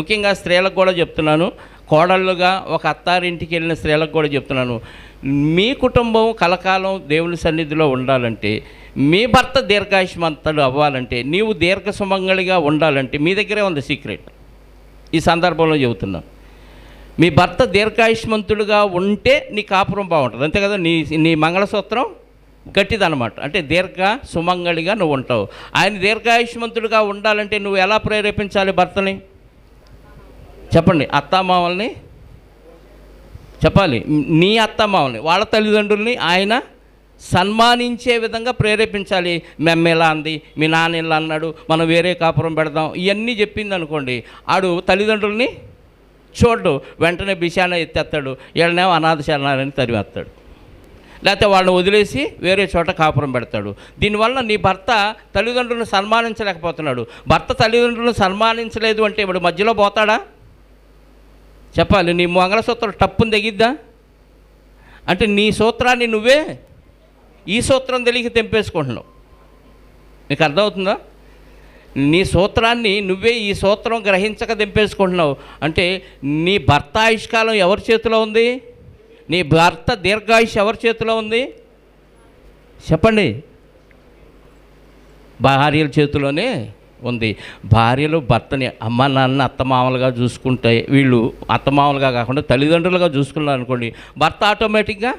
ముఖ్యంగా స్త్రీలకు కూడా చెప్తున్నాను. కోడళ్ళుగా ఒక అత్తారింటికి వెళ్ళిన స్త్రీలకు కూడా చెప్తున్నాను. మీ కుటుంబం కలకాలం దేవుని సన్నిధిలో ఉండాలంటే మీ భర్త దీర్ఘాయుష్మంతుడు అవ్వాలంటే నీవు దీర్ఘ సుమంగళిగా ఉండాలంటే మీ దగ్గరే ఉంది సీక్రెట్. ఈ సందర్భంలో చెబుతున్నాను. మీ భర్త దీర్ఘాయుష్మంతుడుగా ఉంటే నీ కాపురం బాగుంటుంది. అంతే కదా? నీ నీ మంగళసూత్రం గట్టిదనమాట అంటే దీర్ఘ సుమంగళిగా నువ్వు ఉంటావు. ఆయన దీర్ఘాయుష్మంతుడుగా ఉండాలంటే నువ్వు ఎలా ప్రేరేపించాలి భర్తని? చెప్పండి అత్తామామల్ని చెప్పాలి. నీ అత్తమామల్ని వాళ్ళ తల్లిదండ్రుల్ని ఆయన సన్మానించే విధంగా ప్రేరేపించాలి. మెమ్మ ఇలా అంది మీ నాన్న ఇలా అన్నాడు మనం వేరే కాపురం పెడదాం. ఇవన్నీ చెప్పింది అనుకోండి ఆడు తల్లిదండ్రుల్ని చూడ్డు వెంటనే బిషాన ఎత్తేస్తాడు వీళ్ళనేమో అనాథ శరణాలని తరివేస్తాడు లేకపోతే వాళ్ళని వదిలేసి వేరే చోట కాపురం పెడతాడు. దీనివల్ల నీ భర్త తల్లిదండ్రులను సన్మానించలేకపోతున్నాడు. భర్త తల్లిదండ్రులను సన్మానించలేదు అంటే ఇప్పుడు మధ్యలో పోతాడా? చెప్పాలి నీ మంగళసూత్రం టప్పుని తెగిద్దా? అంటే నీ సూత్రాన్ని నువ్వే ఈ సూత్రం తెలియక తెంపేసుకుంటున్నావు. నీకు అర్థమవుతుందా? నీ సూత్రాన్ని నువ్వే ఈ సూత్రం గ్రహించక తెంపేసుకుంటున్నావు. అంటే నీ భర్త ఆయుష్కాలం ఎవరి చేతిలో ఉంది? నీ భర్త దీర్ఘాయుష్ ఎవరి చేతిలో ఉంది? చెప్పండి. భార్యల చేతిలోనే ఉంది. భార్యలు భర్తని అమ్మ నాన్న అత్తమామలుగా చూసుకుంటే వీళ్ళు అత్తమామలుగా కాకుండా తల్లిదండ్రులుగా చూసుకున్నారు అనుకోండి భర్త ఆటోమేటిక్గా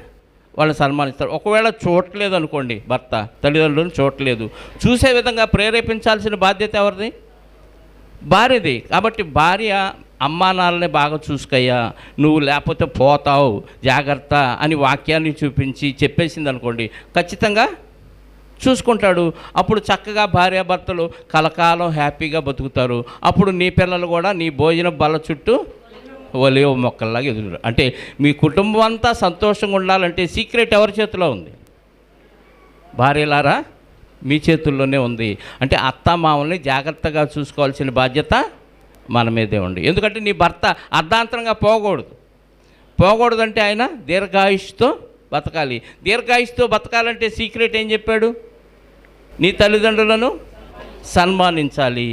వాళ్ళని సన్మానిస్తారు. ఒకవేళ చూడట్లేదు అనుకోండి భర్త తల్లిదండ్రులను చూడట్లేదు చూసే విధంగా ప్రేరేపించాల్సిన బాధ్యత ఎవరిది? భార్యది. కాబట్టి భార్య అమ్మా నాన్నని బాగా చూసుకయ్యా నువ్వు లేకపోతే పోతావు జాగ్రత్త అని వాక్యాన్ని చూపించి చెప్పేసింది అనుకోండి ఖచ్చితంగా చూసుకుంటాడు. అప్పుడు చక్కగా భార్యాభర్తలు కలకాలం హ్యాపీగా బతుకుతారు. అప్పుడు నీ పిల్లలు కూడా నీ భోజన బల చుట్టూ ఒలివ మొక్కల్లాగా ఎదురు. అంటే మీ కుటుంబం అంతా సంతోషంగా ఉండాలంటే సీక్రెట్ ఎవరి చేతిలో ఉంది? భార్యలారా మీ చేతుల్లోనే ఉంది. అంటే అత్త మామల్ని జాగ్రత్తగా చూసుకోవాల్సిన బాధ్యత మన మీదే ఉంది. ఎందుకంటే నీ భర్త అర్ధాంతరంగా పోకూడదు. పోకూడదంటే ఆయన దీర్ఘాయుష్తో బతకాలి. దీర్ఘాయుష్తో బతకాలంటే సీక్రెట్ ఏం చెప్పాడు? నీ తల్లిదండ్రులను సన్మానించాలి.